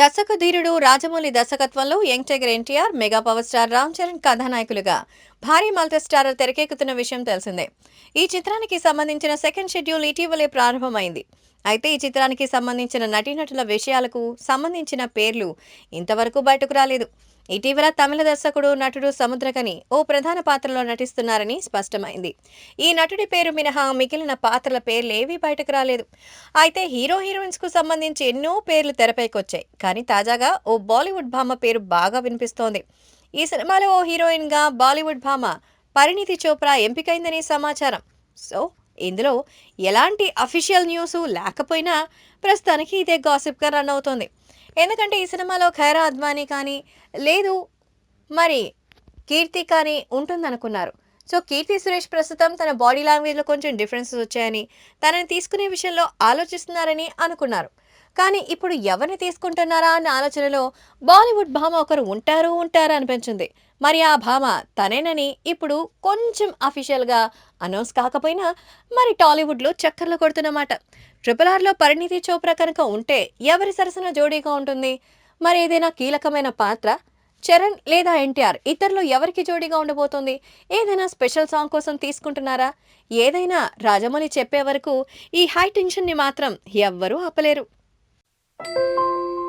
దర్శక ధీరుడు రాజమౌళి దర్శకత్వంలో young tiger NTR mega power star Ram Charan కథానాయకులుగా భారీ మల్టీ స్టార్ తెరకెక్కుతున్న విషయం తెలిసిందే. ఈ చిత్రానికి సంబంధించిన సెకండ్ షెడ్యూల్ ఇటీవలే ప్రారంభమైంది. అయితే ఈ చిత్రానికి సంబంధించిన నటీనటుల విషయాలకు సంబంధించిన పేర్లు ఇంతవరకు బయటకు రాలేదు. ఇటీవల తమిళ దర్శకుడు నటుడు సముద్రకని ఓ ప్రధాన పాత్రలో నటిస్తున్నారని స్పష్టమైంది. ఈ నటుడి పేరు మినహా మిగిలిన పాత్రల పేర్లు ఏవీ బయటకు రాలేదు. అయితే హీరో హీరోయిన్స్కు సంబంధించి ఎన్నో పేర్లు తెరపైకొచ్చాయి. కానీ తాజాగా ఓ బాలీవుడ్ భామ పేరు బాగా వినిపిస్తోంది. ఈ సినిమాలో ఓ హీరోయిన్గా బాలీవుడ్ భామ పరిణితి చోప్రా ఎంపికైందని సమాచారం. సో ఇందులో ఎలాంటి అఫీషియల్ న్యూస్ లేకపోయినా ప్రస్తుతానికి ఇదే గాసిప్గా రన్ అవుతుంది. ఎందుకంటే ఈ సినిమాలో ఖైరా అద్వానీ కానీ లేదు మరి కీర్తి కానీ ఉంటుందనుకున్నారు. సో కీర్తి సురేష్ ప్రస్తుతం తన బాడీ లాంగ్వేజ్లో కొంచెం డిఫరెన్సెస్ వచ్చాయని తనని తీసుకునే విషయంలో ఆలోచిస్తున్నారని అనుకున్నారు. కానీ ఇప్పుడు ఎవరిని తీసుకుంటున్నారా అన్న ఆలోచనలో బాలీవుడ్ భామ ఒకరు ఉంటారు ఉంటారు అనిపించింది. మరి ఆ భామ తనేనని ఇప్పుడు కొంచెం అఫీషియల్గా అనౌన్స్ కాకపోయినా మరి టాలీవుడ్లో చక్కర్లు కొడుతున్నమాట ట్రిపుల్ ఆర్లో పరిణితి చోప్రా కనుక ఉంటే ఎవరి సరసన జోడీగా ఉంటుంది? మరి ఏదైనా కీలకమైన పాత్ర? చరణ్ లేదా ఎన్టీఆర్ ఇద్దరిలో ఎవరికి జోడీగా ఉండబోతోంది? ఏదైనా స్పెషల్ సాంగ్ కోసం తీసుకుంటున్నారా? ఏదైనా రాజమౌళి చెప్పే వరకు ఈ హై టెన్షన్ని మాత్రం ఎవ్వరూ ఆపలేరు. Música